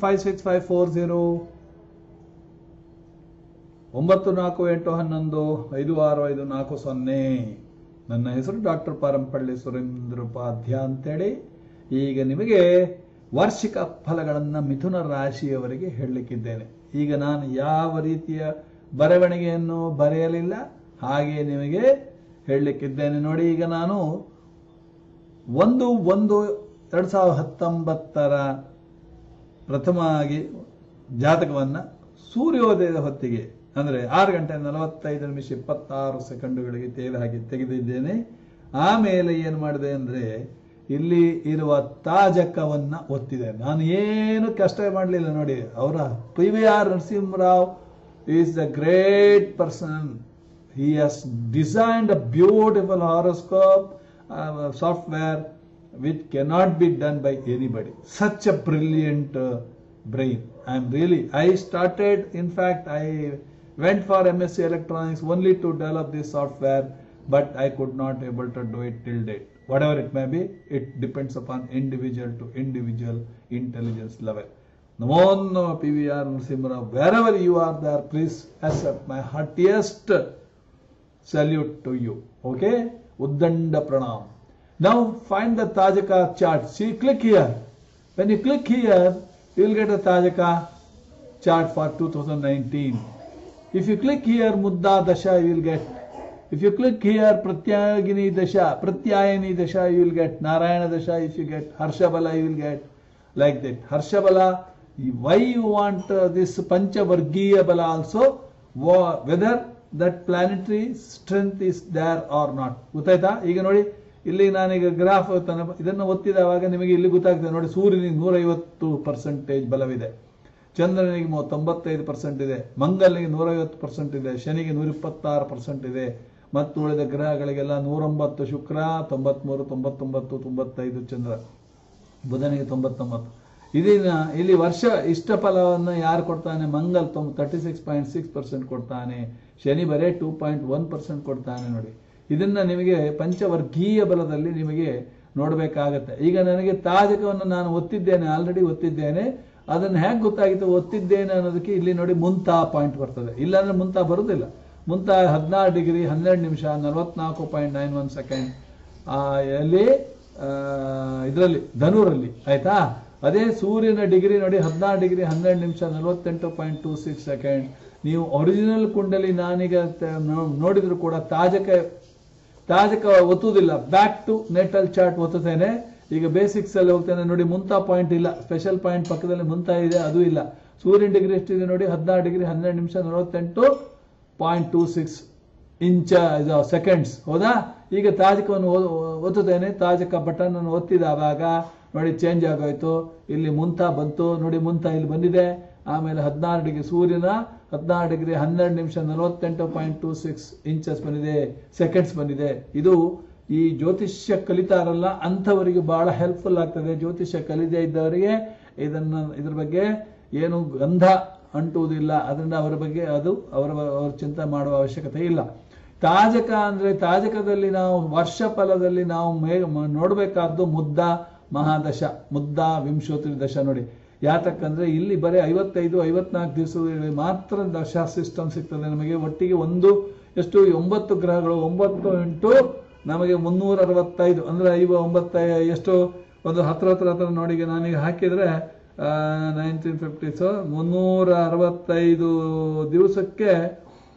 Five four zero ಒಂಬತ್ತು ನಾಲ್ಕು ಎಂಟು ಹನ್ನೊಂದು ಐದು ಆರು ಐದು ನಾಲ್ಕು ಸೊನ್ನೆ. ನನ್ನ ಹೆಸರು ಡಾಕ್ಟರ್ ಪಾರಂಪಳ್ಳಿ ಸುರೇಂದ್ರ ಉಪಾಧ್ಯ ಅಂತೇಳಿ. ಈಗ ನಿಮಗೆ ವಾರ್ಷಿಕ ಫಲಗಳನ್ನು ಮಿಥುನ ರಾಶಿಯವರಿಗೆ ಹೇಳಲಿಕ್ಕಿದ್ದೇನೆ. ಈಗ ನಾನು ಯಾವ ರೀತಿಯ ಬರವಣಿಗೆಯನ್ನು ಬರೆಯಲಿಲ್ಲ, ಹಾಗೆ ನಿಮಗೆ ಹೇಳಲಿಕ್ಕಿದ್ದೇನೆ. ನೋಡಿ, ಈಗ ನಾನು ಒಂದು ಒಂದು ಎರಡು ಸಾವಿರದ ಹತ್ತೊಂಬತ್ತರ ಪ್ರಥಮವಾಗಿ ಜಾತಕವನ್ನು ಸೂರ್ಯೋದಯದ ಹೊತ್ತಿಗೆ, ಅಂದರೆ ಆರು ಗಂಟೆ ನಲವತ್ತೈದು ನಿಮಿಷ ಇಪ್ಪತ್ತಾರು ಸೆಕೆಂಡುಗಳಿಗೆ ತೇಲಿ ಹಾಕಿ ತೆಗೆದಿದ್ದೇನೆ. ಆಮೇಲೆ ಏನು ಮಾಡಿದೆ ಅಂದರೆ, ಇಲ್ಲಿ ಇರುವ ತಾಜಕವನ್ನು ಒತ್ತಿದೆ. ನಾನು ಏನು ಕಷ್ಟ ಮಾಡಲಿಲ್ಲ ನೋಡಿ, ಅವರ P V R Narasimha Rao is the great person. He has designed a beautiful horoscope software which cannot be done by anybody such a brilliant uh, brain i am really i started in fact i went for msc electronics only to develop this software but i could not able to do it till date whatever it may be it depends upon individual to individual intelligence level namo namo pvr narasimha wherever you are there please accept my heartiest salute to you. Okay? Uddanda pranam. Now find the Tajaka chart. See, click here. When you click here, you will get a Tajaka chart for 2019. If you click here Mudda Dasha, you will get. If you click here Pratyagini Dasha, Pratyayani Dasha, you will get. Narayana Dasha, if you get. Harshabala, you will get. Like that. Harshabala, why you want uh, this Panchavargiya Bala also? Wha- Whether that planetary strength is there or not ಗೊತ್ತಾಯ್ತಾ ಈಗ ನೋಡಿ ಇಲ್ಲಿ ನಾನೀಗ graph ಇದನ್ನು ಒತ್ತಿದವಾಗ ನಿಮಗೆ ಇಲ್ಲಿ ಗೊತ್ತಾಗ್ತದೆ. ನೋಡಿ, ಸೂರ್ಯನಿಗೆ ನೂರೈವತ್ತು ಪರ್ಸೆಂಟೇಜ್ ಬಲವಿದೆ. ಚಂದ್ರನಿಗೆ ತೊಂಬತ್ತೈದು ಪರ್ಸೆಂಟ್ ಇದೆ. ಮಂಗಲ್ನಿಗೆ ನೂರೈವತ್ತು ಪರ್ಸೆಂಟ್ ಇದೆ. ಶನಿಗೆ ನೂರ ಇಪ್ಪತ್ತಾರು ಪರ್ಸೆಂಟ್ ಇದೆ. ಮತ್ತು ಉಳಿದ ಗ್ರಹಗಳಿಗೆಲ್ಲ ನೂರೊಂಬತ್ತು ಶುಕ್ರ, ತೊಂಬತ್ಮೂರು, ತೊಂಬತ್ತೊಂಬತ್ತು, ತೊಂಬತ್ತೈದು ಚಂದ್ರ. ಬುಧನಿಗೆ ತೊಂಬತ್ತೊಂಬತ್ತು. ಇದನ್ನ ಇಲ್ಲಿ ವರ್ಷ ಇಷ್ಟ ಫಲವನ್ನು ಯಾರು ಕೊಡ್ತಾನೆ? Mangal ತೊಂಬ thirty six point six percent ಕೊಡ್ತಾನೆ. ಶನಿ ಬರೇ ಟೂ ಪಾಯಿಂಟ್ ಒನ್ ಪರ್ಸೆಂಟ್ ಕೊಡ್ತಾನೆ ನೋಡಿ. ಇದನ್ನ ನಿಮಗೆ ಪಂಚವರ್ಗೀಯ ಬಲದಲ್ಲಿ ನಿಮಗೆ ನೋಡಬೇಕಾಗತ್ತೆ. ಈಗ ನನಗೆ ತಾಜಕವನ್ನು ನಾನು ಒತ್ತಿದ್ದೇನೆ ಆಲ್ರೆಡಿ ಒತ್ತಿದ್ದೇನೆ. ಅದನ್ನು ಹೇಗೆ ಗೊತ್ತಾಗಿತ್ತು? ಒತ್ತಿದ್ದೇನೆ ಅನ್ನೋದಕ್ಕೆ ಇಲ್ಲಿ ನೋಡಿ ಮುಂತಾ ಪಾಯಿಂಟ್ ಬರ್ತದೆ. ಇಲ್ಲಾಂದ್ರೆ ಮುಂತಾ ಬರುವುದಿಲ್ಲ ಮುಂತಾ ಹದಿನಾರು ಡಿಗ್ರಿ, ಹನ್ನೆರಡು ನಿಮಿಷ, ನಲವತ್ನಾಲ್ಕು ಪಾಯಿಂಟ್ ನೈನ್ ಒನ್ ಸೆಕೆಂಡ್ ಎಲ್ಲಿ ಇದರಲ್ಲಿ, ಧನುರಲ್ಲಿ, ಆಯ್ತಾ? ಅದೇ ಸೂರ್ಯನ ಡಿಗ್ರಿ ನೋಡಿ ಹದಿನಾರು ಡಿಗ್ರಿ, ಹನ್ನೆರಡು ನಿಮಿಷ, ನಲವತ್ತೆಂಟು ಪಾಯಿಂಟ್ ಟೂ ಸಿಕ್ಸ್ ಸೆಕೆಂಡ್ ನೀವು ಒರಿಜಿನಲ್ ಕುಂಡಲಿ ನಾನೀಗ ನೋಡಿದ್ರು ಕೂಡ ತಾಜಕ ತಾಜಕ ಒತ್ತುವುದಿಲ್ಲ. ಬ್ಯಾಕ್ ಟು ನೆಟಲ್ ಚಾರ್ಟ್ ಒತ್ತುತ್ತೇನೆ. ಈಗ ಬೇಸಿಕ್ಸ್ ಅಲ್ಲಿ ಹೋಗ್ತೇನೆ. ನೋಡಿ, ಮುಂತಾ ಪಾಯಿಂಟ್ ಇಲ್ಲ. ಸ್ಪೆಷಲ್ ಪಾಯಿಂಟ್ ಪಕ್ಕದಲ್ಲಿ ಮುಂತಾ ಇದೆ, ಅದು ಇಲ್ಲ. ಸೂರ್ಯನ ಡಿಗ್ರಿ ಎಷ್ಟಿದೆ ನೋಡಿ? ಹದಿನಾರು ಡಿಗ್ರಿ ಹನ್ನೆರಡು ನಿಮಿಷ ನಲವತ್ತೆಂಟು point two six inch seconds ಹೌದಾ? ಈಗ ತಾಜಕವನ್ನು ಒತ್ತುತ್ತೇನೆ. ತಾಜಕ ಬಟನ್ ಅನ್ನು ಒತ್ತಿದಾವಾಗ ನೋಡಿ ಚೇಂಜ್ ಆಗೋಯ್ತು. ಇಲ್ಲಿ ಮುಂತಾ ಬಂತು. ನೋಡಿ, ಮುಂತಾ ಇಲ್ಲಿ ಬಂದಿದೆ. ಆಮೇಲೆ ಹದಿನಾರು ಡಿಗ್ರಿ ಸೂರ್ಯನ ಹದಿನಾರು ಡಿಗ್ರಿ ಹನ್ನೆರಡು ನಿಮಿಷ ನಲವತ್ತೆಂಟು ಪಾಯಿಂಟ್ ಟೂ ಸಿಕ್ಸ್ ಇಂಚಸ್ ಬಂದಿದೆ, ಸೆಕೆಂಡ್ಸ್ ಬಂದಿದೆ. ಇದು ಈ ಜ್ಯೋತಿಷ್ಯ ಕಲಿತಾರಲ್ಲ ಅಂಥವರಿಗೆ ಬಹಳ ಹೆಲ್ಪ್ಫುಲ್ ಆಗ್ತದೆ. ಜ್ಯೋತಿಷ್ಯ ಕಲಿದೇ ಇದ್ದವರಿಗೆ ಇದನ್ನ, ಇದ್ರ ಬಗ್ಗೆ ಏನು ಗಂಧ ಅಂಟುವುದಿಲ್ಲ. ಅದರಿಂದ ಅವರ ಬಗ್ಗೆ ಅದು, ಅವರ, ಅವ್ರ ಚಿಂತೆ ಮಾಡುವ ಅವಶ್ಯಕತೆ ಇಲ್ಲ. ತಾಜಕ ಅಂದ್ರೆ ತಾಜಕದಲ್ಲಿ ನಾವು ವರ್ಷ ಫಲದಲ್ಲಿ ನಾವು ಮೇ, ನೋಡ್ಬೇಕಾದ್ದು ಮುದ್ದ ಮಹಾದಶ, ಮುದ್ದ ವಿಂಶೋತ್ರಿ ದಶ ನೋಡಿ. ಯಾತಕ್ಕಂದ್ರೆ ಇಲ್ಲಿ ಬರೀ ಐವತ್ತೈದು, ಐವತ್ನಾಲ್ಕು ದಿವಸದಲ್ಲಿ ಮಾತ್ರ ದಶ ಸಿಸ್ಟಮ್ ಸಿಗ್ತದೆ. ನಮಗೆ ಒಟ್ಟಿಗೆ ಒಂದು, ಎಷ್ಟು? ಒಂಬತ್ತು ಗ್ರಹಗಳು, ಒಂಬತ್ತು ಇಂಟು ನಮಗೆ ಮುನ್ನೂರ ಅರವತ್ತೈದು. ಅಂದ್ರೆ ಐವ, ಒಂಬತ್ತ, ಎಷ್ಟು? ಒಂದು ಹತ್ರ ಹತ್ರ ಹತ್ರ ನೋಡಿ ನನಗೆ ನಾನೀಗ ಹಾಕಿದ್ರೆ ನೈನ್ಟೀನ್ ಫಿಫ್ಟೀಸ್ ಮುನ್ನೂರ ಅರವತ್ತೈದು ದಿವಸಕ್ಕೆ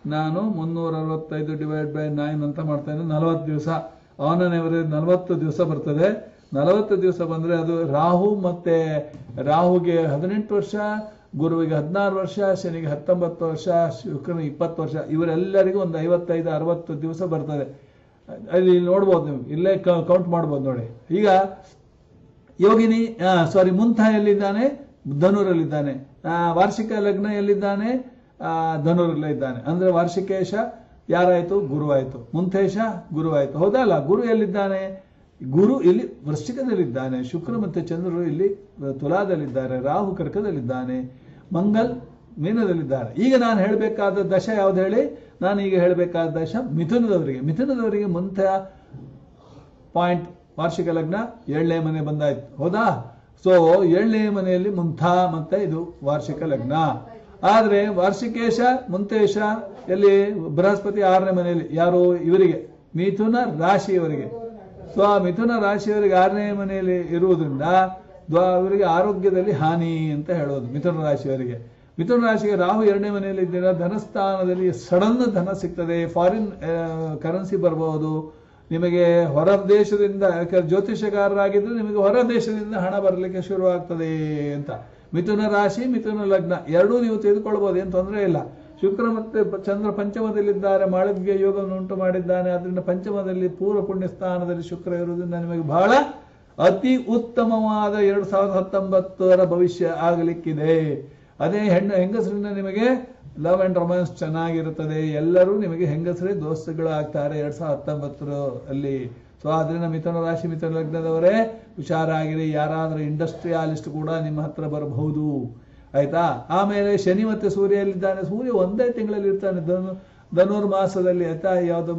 ನಾನು ಮುನ್ನೂರ ಅರವತ್ತೈದು ಡಿವೈಡ್ ಬೈ ನೈನ್ ಅಂತ ಮಾಡ್ತಾ ಇದ್ದೀನಿ ನಲವತ್ತು ದಿವಸ. ಆನ್ ಅನ್ ಎವರೇಜ್ ನಲವತ್ತು ದಿವಸ ಬರ್ತದೆ. ನಲವತ್ತು ದಿವಸ ಬಂದ್ರೆ ಅದು ರಾಹು ಮತ್ತೆ ರಾಹುಗೆ ಹದಿನೆಂಟು ವರ್ಷ, ಗುರುವಿಗೆ ಹದಿನಾರು ವರ್ಷ, ಶನಿಗೆ ಹತ್ತೊಂಬತ್ತು ವರ್ಷ, ಶುಕ್ರನಿಗೆ ಇಪ್ಪತ್ತು ವರ್ಷ, ಇವರೆಲ್ಲರಿಗೂ ಒಂದು ಐವತ್ತೈದು, ಅರವತ್ತು ದಿವಸ ಬರ್ತದೆ. ಅಲ್ಲಿ ನೋಡ್ಬೋದು ನೀವು. ಇಲ್ಲೇ ಕೌಂಟ್ ಮಾಡ್ಬೋದು ನೋಡಿ. ಈಗ ಯೋಗಿನಿ ಸಾರಿ ಮುಂಥ ಎಲ್ಲಿದ್ದಾನೆ? ಧನುರಲ್ಲಿದ್ದಾನೆ. ವಾರ್ಷಿಕ ಲಗ್ನ ಎಲ್ಲಿದ್ದಾನೆ? ಧನುರಲ್ಲೇ ಇದ್ದಾನೆ. ಅಂದ್ರೆ ವಾರ್ಷಿಕೇಶ ಯಾರಾಯ್ತು? ಗುರು ಆಯ್ತು ಮುಂಥೇಶ ಗುರು ಆಯ್ತು ಹೌದಲ್ಲ? ಗುರು ಎಲ್ಲಿದ್ದಾನೆ? ಗುರು ಇಲ್ಲಿ ವೃಶ್ಚಿಕದಲ್ಲಿದ್ದಾನೆ, ಶುಕ್ರ ಮತ್ತು ಚಂದ್ರರು ಇಲ್ಲಿ ತುಲಾದಲ್ಲಿದ್ದಾರೆ, ರಾಹು ಕರ್ಕದಲ್ಲಿದ್ದಾನೆ, ಮಂಗಲ್ ಮೀನದಲ್ಲಿದ್ದಾರೆ. ಈಗ ನಾನು ಹೇಳಬೇಕಾದ ದಶ ಯಾವ್ದು ಹೇಳಿ? ನಾನು ಈಗ ಹೇಳಬೇಕಾದ ದಶ ಮಿಥುನದವರಿಗೆ. ಮಿಥುನದವರಿಗೆ ಮುಂತ ಪಾಯಿಂಟ್, ವಾರ್ಷಿಕ ಲಗ್ನ ಏಳನೇ ಮನೆ ಬಂದಾಯ್ತು. ಹೌದಾ? ಸೊ ಏಳನೇ ಮನೆಯಲ್ಲಿ ಮುಂಥಾ ಮತ್ತೆ ಇದು ವಾರ್ಷಿಕ ಲಗ್ನ. ಆದ್ರೆ ವಾರ್ಷಿಕೇಶ, ಮುಂತೇಶ, ಎಲ್ಲಿ ಬೃಹಸ್ಪತಿ ಆರನೇ ಮನೆಯಲ್ಲಿ ಯಾರು? ಇವರಿಗೆ. ಮಿಥುನ ರಾಶಿಯವರಿಗೆ. ಸೊ ಆ ಮಿಥುನ ರಾಶಿಯವರಿಗೆ ಆರನೇ ಮನೆಯಲ್ಲಿ ಇರುವುದರಿಂದ ಅವರಿಗೆ ಆರೋಗ್ಯದಲ್ಲಿ ಹಾನಿ ಅಂತ ಹೇಳೋದು ಮಿಥುನ ರಾಶಿಯವರಿಗೆ. ಮಿಥುನ ರಾಶಿಗೆ ರಾಹು ಎರಡನೇ ಮನೆಯಲ್ಲಿ ಇದ್ದೀರ ಧನಸ್ಥಾನದಲ್ಲಿ ಸಡನ್ ಧನ ಸಿಗ್ತದೆ ಫಾರಿನ್ ಕರೆನ್ಸಿ ಬರಬಹುದು ನಿಮಗೆ ಹೊರ ದೇಶದಿಂದ, ಯಾಕಂದ್ರೆ ಜ್ಯೋತಿಷಗಾರರಾಗಿದ್ರೆ ನಿಮಗೆ ಹೊರ ದೇಶದಿಂದ ಹಣ ಬರಲಿಕ್ಕೆ ಶುರುವಾಗ್ತದೆ ಅಂತ. ಮಿಥುನ ರಾಶಿ, ಮಿಥುನ ಲಗ್ನ, ಎರಡೂ ನೀವು ತೆಗೆದುಕೊಳ್ಬೋದು, ಏನು ತೊಂದರೆ ಇಲ್ಲ. ಶುಕ್ರ ಮತ್ತೆ ಚಂದ್ರ ಪಂಚಮದಲ್ಲಿದ್ದಾರೆ ಮಾಳವಿಗೆ ಯೋಗವನ್ನು ಉಂಟು ಮಾಡಿದ್ದಾನೆ ಅದರಿಂದ ಪಂಚಮದಲ್ಲಿ ಪೂರ್ವ ಪುಣ್ಯ ಸ್ಥಾನದಲ್ಲಿ ಶುಕ್ರ ಇರುವುದರಿಂದ ನಿಮಗೆ ಬಹಳ ಅತಿ ಉತ್ತಮವಾದ ಎರಡು ಸಾವಿರದ ಹತ್ತೊಂಬತ್ತರ ಭವಿಷ್ಯ ಆಗಲಿಕ್ಕಿದೆ. ಅದೇ ಹೆಣ್ಣು ಹೆಂಗಸರಿಂದ ನಿಮಗೆ ಲವ್ ಅಂಡ್ ರೊಮ್ಯಾನ್ಸ್ ಚೆನ್ನಾಗಿರುತ್ತದೆ. ಎಲ್ಲರೂ ನಿಮಗೆ ಹೆಂಗಸರೇ ದೋಸ್ತುಗಳು ಆಗ್ತಾರೆ ಎರಡ್ ಸಾವಿರದ ಹತ್ತೊಂಬತ್ತರ ಅಲ್ಲಿ ಸೊ ಆದ್ರಿಂದ ಮಿಥುನ ರಾಶಿ, ಮಿಥುನ ಲಗ್ನದವರೇ, ಹುಷಾರಾಗಿರಿ. ಯಾರಾದರೂ ಇಂಡಸ್ಟ್ರಿಯಾಲಿಸ್ಟ್ ಕೂಡ ನಿಮ್ಮ ಹತ್ರ ಬರಬಹುದು. ಆಯ್ತಾ? ಆಮೇಲೆ ಶನಿ ಮತ್ತೆ ಸೂರ್ಯ ಎಲ್ಲಿದ್ದಾನೆ ಸೂರ್ಯ ಒಂದೇ ತಿಂಗಳಲ್ಲಿ ಇರ್ತಾನೆ. ಧನು ಧನುರ್ಮಾಸದಲ್ಲಿ ಆಯ್ತಾ? ಯಾವುದು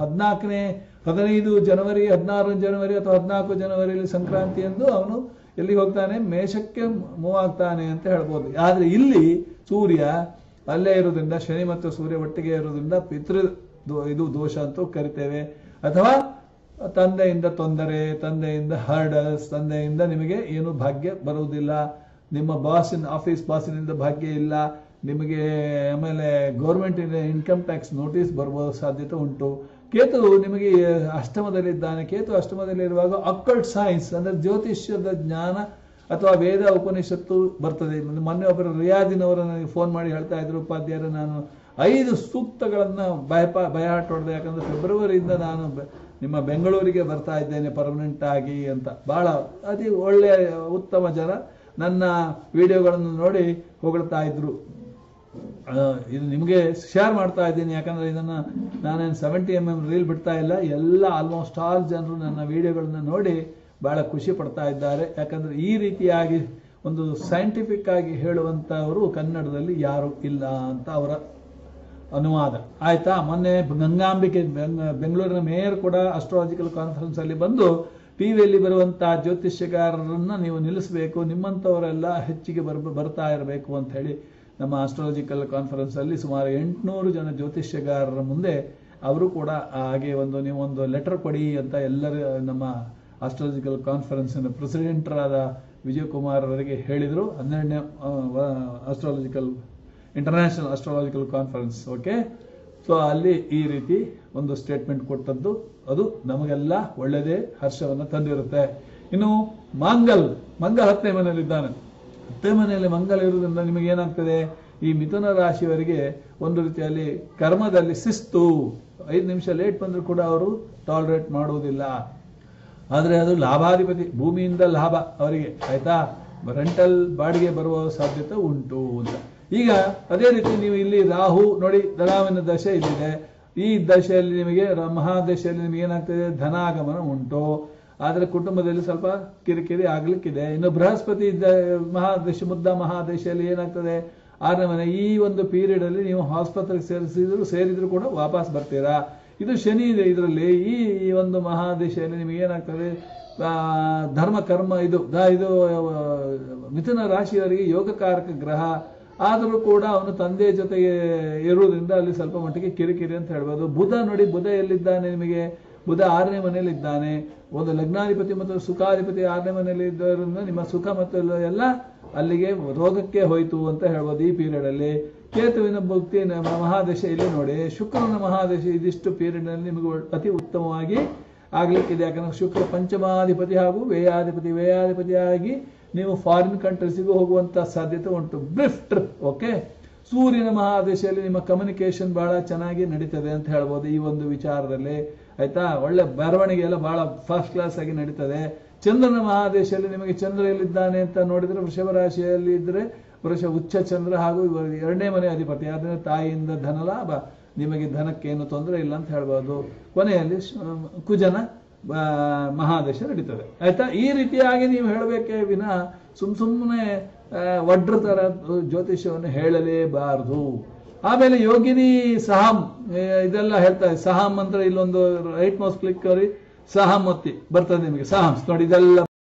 ಹದಿನಾಲ್ಕನೇ, ಹದಿನೈದು ಜನವರಿ, ಹದಿನಾರು ಜನವರಿ ಅಥವಾ ಹದಿನಾಲ್ಕು ಜನವರಿಯಲ್ಲಿ ಸಂಕ್ರಾಂತಿ ಎಂದು ಅವನು ಎಲ್ಲಿಗೆ ಹೋಗ್ತಾನೆ? ಮೇಷಕ್ಕೆ ಮೂವ್ ಆಗ್ತಾನೆ ಅಂತ ಹೇಳ್ಬೋದು. ಆದ್ರೆ ಇಲ್ಲಿ ಸೂರ್ಯ ಅಲ್ಲೇ ಇರೋದ್ರಿಂದ ಶನಿ ಮತ್ತು ಸೂರ್ಯ ಒಟ್ಟಿಗೆ ಇರೋದ್ರಿಂದ ಪಿತೃ ಇದು ದೋಷ ಅಂತೂ ಕರಿತೇವೆ. ಅಥವಾ ತಂದೆಯಿಂದ ತೊಂದರೆ, ತಂದೆಯಿಂದ ಹರ್ಡಸ್ ತಂದೆಯಿಂದ ನಿಮಗೆ ಏನು ಭಾಗ್ಯ ಬರುವುದಿಲ್ಲ. ನಿಮ್ಮ ಬಾಸಿನ ಆಫೀಸ್ ಬಾಸಿನಿಂದ ಭಾಗ್ಯ ಇಲ್ಲ, ನಿಮಗೆ ಆಮೇಲೆ ಗೌರ್ಮೆಂಟ್ ಇನ್ಕಮ್ ಟ್ಯಾಕ್ಸ್ ನೋಟಿಸ್ ಬರುವ ಸಾಧ್ಯತೆ ಉಂಟು. ಕೇತು ನಿಮಗೆ ಅಷ್ಟಮದಲ್ಲಿದ್ದಾನೆ. ಕೇತು ಅಷ್ಟಮದಲ್ಲಿ ಇರುವಾಗ ಅಕ್ಕಲ್ಟ್ ಸೈನ್ಸ್ ಅಂದ್ರೆ ಜ್ಯೋತಿಷ್ಯದ ಜ್ಞಾನ ಅಥವಾ ವೇದ ಉಪನಿಷತ್ತು ಬರ್ತದೆ. ಮೊನ್ನೆ ಒಬ್ಬರು ರಿಯಾದಿನವರು ನನಗೆ ಫೋನ್ ಮಾಡಿ ಹೇಳ್ತಾ ಇದ್ರು, ಉಪಾಧ್ಯಾಯರು, ನಾನು ಐದು ಸೂಕ್ತಗಳನ್ನ ಭಯ ಭಯಾಟ ಹೊಡೆದೆ ಯಾಕಂದ್ರೆ ಫೆಬ್ರವರಿಯಿಂದ ನಾನು ನಿಮ್ಮ ಬೆಂಗಳೂರಿಗೆ ಬರ್ತಾ ಇದ್ದೇನೆ ಪರ್ಮನೆಂಟ್ ಆಗಿ ಅಂತ. ಬಹಳ ಅತಿ ಒಳ್ಳೆಯ, ಉತ್ತಮ ಜನ. ನನ್ನ ವಿಡಿಯೋಗಳನ್ನು ನೋಡಿ ಹೊಗಳ್ತಾ ಇದ್ರು. ಇದು ನಿಮಗೆ ಶೇರ್ ಮಾಡ್ತಾ ಇದ್ದೀನಿ, ಯಾಕಂದ್ರೆ ಇದನ್ನು ನಾನೇನು ಸೆವೆಂಟಿ ಎಂ ಎಂ ರೀಲ್ ಬಿಡ್ತಾ ಇಲ್ಲ. ಎಲ್ಲ ಆಲ್ಮೋಸ್ಟ್ ಆಲ್ ಜನರು ನನ್ನ ವಿಡಿಯೋಗಳನ್ನು ನೋಡಿ ಭಾಳ ಖುಷಿ ಪಡ್ತಾ ಇದ್ದಾರೆ. ಯಾಕಂದರೆ ಈ ರೀತಿಯಾಗಿ ಒಂದು ಸೈಂಟಿಫಿಕ್ ಆಗಿ ಹೇಳುವಂಥವರು ಕನ್ನಡದಲ್ಲಿ ಯಾರು ಇಲ್ಲ ಅಂತ ಅವರ ಅನುವಾದ. ಆಯಿತಾ? ಮೊನ್ನೆ ಗಂಗಾಂಬಿಕೆ, ಬೆಂಗ್, ಬೆಂಗಳೂರಿನ ಮೇಯರ್ ಕೂಡ ಅಸ್ಟ್ರಾಲಜಿಕಲ್ ಕಾನ್ಫರೆನ್ಸ್ ಅಲ್ಲಿ ಬಂದು ಟಿವಿಯಲ್ಲಿ ಬರುವಂತಹ ಜ್ಯೋತಿಷ್ಯಗಾರರನ್ನ ನೀವು ನಿಲ್ಲಿಸಬೇಕು ನಿಮ್ಮಂಥವರೆಲ್ಲ ಹೆಚ್ಚಿಗೆ ಬರ್, ಬರ್ತಾ ಇರಬೇಕು ಅಂತ ಹೇಳಿ ನಮ್ಮ ಆಸ್ಟ್ರಾಲಜಿಕಲ್ ಕಾನ್ಫರೆನ್ಸ್ ಅಲ್ಲಿ ಸುಮಾರು ಎಂಟುನೂರು ಜನ ಜ್ಯೋತಿಷ್ಯಗಾರರ ಮುಂದೆ ಅವರು ಕೂಡ ಹಾಗೆ ಒಂದು, ನೀವು ಒಂದು ಲೆಟರ್ ಕೊಡಿ ಅಂತ ಎಲ್ಲರ ನಮ್ಮ ಆಸ್ಟ್ರಾಲಜಿಕಲ್ ಕಾನ್ಫರೆನ್ಸಿನ ಪ್ರೆಸಿಡೆಂಟರಾದ ವಿಜಯಕುಮಾರ್ ಅವರಿಗೆ ಹೇಳಿದರು. ಹನ್ನೆರಡನೇ astrological international astrological conference okay so ಅಲ್ಲಿ ಈ ರೀತಿ ಒಂದು ಸ್ಟೇಟ್ಮೆಂಟ್ ಕೊಟ್ಟದ್ದು. ಅದು ನಮಗೆಲ್ಲ ಒಳ್ಳೆಯದೇ ಹರ್ಷವನ್ನು ತಂದಿರುತ್ತೆ. ಇನ್ನು ಮಾಂಗಲ್, ಮಂಗಲ್ ಹತ್ತನೇ ಮನೆಯಲ್ಲಿದ್ದಾನೆ. ಹತ್ತನೇ ಮನೆಯಲ್ಲಿ ಮಂಗಲ್ ಇರುವುದರಿಂದ ನಿಮಗೆ ಏನಾಗ್ತದೆ? ಈ ಮಿಥುನ ರಾಶಿಯವರಿಗೆ ಒಂದು ರೀತಿಯಲ್ಲಿ ಕರ್ಮದಲ್ಲಿ ಶಿಸ್ತು. ಐದು ನಿಮಿಷ ಲೇಟ್ ಬಂದರೂ ಕೂಡ ಅವರು ಟಾಲರೇಟ್ ಮಾಡುವುದಿಲ್ಲ. ಆದರೆ ಅದು ಲಾಭಾಧಿಪತಿ, ಭೂಮಿಯಿಂದ ಲಾಭ ಅವರಿಗೆ, ಆಯ್ತಾ? ರೆಂಟಲ್ ಬಾಡಿಗೆ ಬರುವ ಸಾಧ್ಯತೆ ಉಂಟು ಅಂತ. ಈಗ ಅದೇ ರೀತಿ ನೀವು ಇಲ್ಲಿ ರಾಹು ನೋಡಿ ಧನಾವಿನ ದಶೆ ಇಲ್ಲಿದೆ. ಈ ದಶೆಯಲ್ಲಿ ನಿಮಗೆ ಮಹಾದಶೆಯಲ್ಲಿ ನಿಮಗೆ ಏನಾಗ್ತದೆ? ಧನಾಗಮನ ಉಂಟು. ಆದರೆ ಕುಟುಂಬದಲ್ಲಿ ಸ್ವಲ್ಪ ಕಿರಿಕಿರಿ ಆಗ್ಲಿಕ್ಕಿದೆ. ಇನ್ನು ಬೃಹಸ್ಪತಿ ಮಹಾದಶ, ಮುದ್ದ ಮಹಾದಶೆಯಲ್ಲಿ ಏನಾಗ್ತದೆ? ಆರನೇ ಮನೆ, ಈ ಒಂದು ಪೀರಿಯಡ್ ಅಲ್ಲಿ ನೀವು ಆಸ್ಪತ್ರೆಗೆ ಸೇರಿಸಿದ್ರು, ಸೇರಿದ್ರು ಕೂಡ ವಾಪಸ್ ಬರ್ತೀರಾ? ಇದು ಶನಿ ಇದೆ ಇದರಲ್ಲಿ. ಈ ಒಂದು ಮಹಾದಶೆಯಲ್ಲಿ ನಿಮಗೆ ಏನಾಗ್ತದೆ? ಧರ್ಮ, ಕರ್ಮ, ಇದು ಇದು ಮಿಥುನ ರಾಶಿಯವರಿಗೆ ಯೋಗಕಾರಕ ಗ್ರಹ. ಆದರೂ ಕೂಡ ಅವನು ತಂದೆಯ ಜೊತೆಗೆ ಇರುವುದರಿಂದ ಅಲ್ಲಿ ಸ್ವಲ್ಪ ಮಟ್ಟಿಗೆ ಕಿರಿಕಿರಿ ಅಂತ ಹೇಳ್ಬೋದು. ಬುಧ ನೋಡಿ, ಬುಧ ಎಲ್ಲಿದ್ದಾನೆ ನಿಮಗೆ? ಬುಧ ಆರನೇ ಮನೆಯಲ್ಲಿ ಇದ್ದಾನೆ. ಒಂದು ಲಗ್ನಾಧಿಪತಿ ಮತ್ತು ಸುಖಾಧಿಪತಿ ಆರನೇ ಮನೆಯಲ್ಲಿ ಇದ್ದರಿಂದ ನಿಮ್ಮ ಸುಖ ಮತ್ತು ಎಲ್ಲ- ಅಲ್ಲಿಗೆ ರೋಗಕ್ಕೆ ಹೋಯಿತು ಅಂತ ಹೇಳ್ಬೋದು ಈ ಪೀರಿಯಡ್ ಅಲ್ಲಿ. ಕೇತುವಿನ ಭಕ್ತಿ ಮಹಾದಶೆ ಇಲ್ಲಿ ನೋಡಿ. ಶುಕ್ರನ ಮಹಾದಶೆ ಇದಿಷ್ಟು ಪೀರಿಯಡ್ನಲ್ಲಿ ನಿಮಗೆ ಅತಿ ಉತ್ತಮವಾಗಿ ಆಗ್ಲಿಕ್ಕಿದೆ. ಯಾಕಂದ್ರೆ ಶುಕ್ರ ಪಂಚಮಾಧಿಪತಿ ಹಾಗೂ ವ್ಯಯಾಧಿಪತಿ. ವ್ಯಯಾಧಿಪತಿಯಾಗಿ ನೀವು ಫಾರಿನ್ ಕಂಟ್ರೀಸಿಗೂ ಹೋಗುವಂತ ಸಾಧ್ಯತೆ ಉಂಟು. ಬ್ರಿಫ್ ಟ್ರಿಪ್ ಓಕೆ ಸೂರ್ಯನ ಮಹಾದೇಶದಲ್ಲಿ ನಿಮ್ಮ ಕಮ್ಯುನಿಕೇಶನ್ ಬಹಳ ಚೆನ್ನಾಗಿ ನಡೀತದೆ ಅಂತ ಹೇಳ್ಬೋದು ಈ ಒಂದು ವಿಚಾರದಲ್ಲಿ, ಆಯ್ತಾ? ಒಳ್ಳೆ ಬರವಣಿಗೆ ಎಲ್ಲ ಬಹಳ ಫಸ್ಟ್ ಕ್ಲಾಸ್ ಆಗಿ ನಡೀತದೆ. ಚಂದ್ರನ ಮಹಾದೇಶದಲ್ಲಿ ನಿಮಗೆ ಚಂದ್ರ ಎಲ್ಲಿದ್ದಾನೆ ಅಂತ ನೋಡಿದ್ರೆ ವೃಷಭ ರಾಶಿಯಲ್ಲಿ ಇದ್ರೆ ವೃಷ ಉಚ್ಚ ಚಂದ್ರ ಹಾಗೂ ಎರಡನೇ ಮನೆ ಅಧಿಪತಿ. ಆದ್ರೆ ತಾಯಿಯಿಂದ ಧನ ಲಾಭ. ನಿಮಗೆ ಧನಕ್ಕೇನು ತೊಂದರೆ ಇಲ್ಲ ಅಂತ ಹೇಳ್ಬೋದು. ಕೊನೆಯಲ್ಲಿ ಕುಜನ ಮಹಾದೇಶ ನಡೀತದೆ. ಆಯ್ತಾ? ಈ ರೀತಿಯಾಗಿ ನೀವು ಹೇಳಬೇಕೇ ವಿನ ಸುಮ್ ಸುಮ್ಮನೆ ವಡ್ರ ತರ ಜ್ಯೋತಿಷ್ಯವನ್ನು ಹೇಳಲೇಬಾರದು. ಆಮೇಲೆ ಯೋಗಿನಿ ಸಹಂ ಇದೆಲ್ಲ ಹೇಳ್ತಾರೆ ಸಹಾಮ್ ಅಂದ್ರೆ ಇಲ್ಲೊಂದು ರೈಟ್ ಮೌಸ್ ಕ್ಲಿಕ್ ಮಾಡಿ ಸಹಾಮತಿ. ಬರ್ತದೆ ನಿಮಗೆ. ಸಹಾಮ್ಸ್ ನೋಡಿ, ಇದೆಲ್ಲ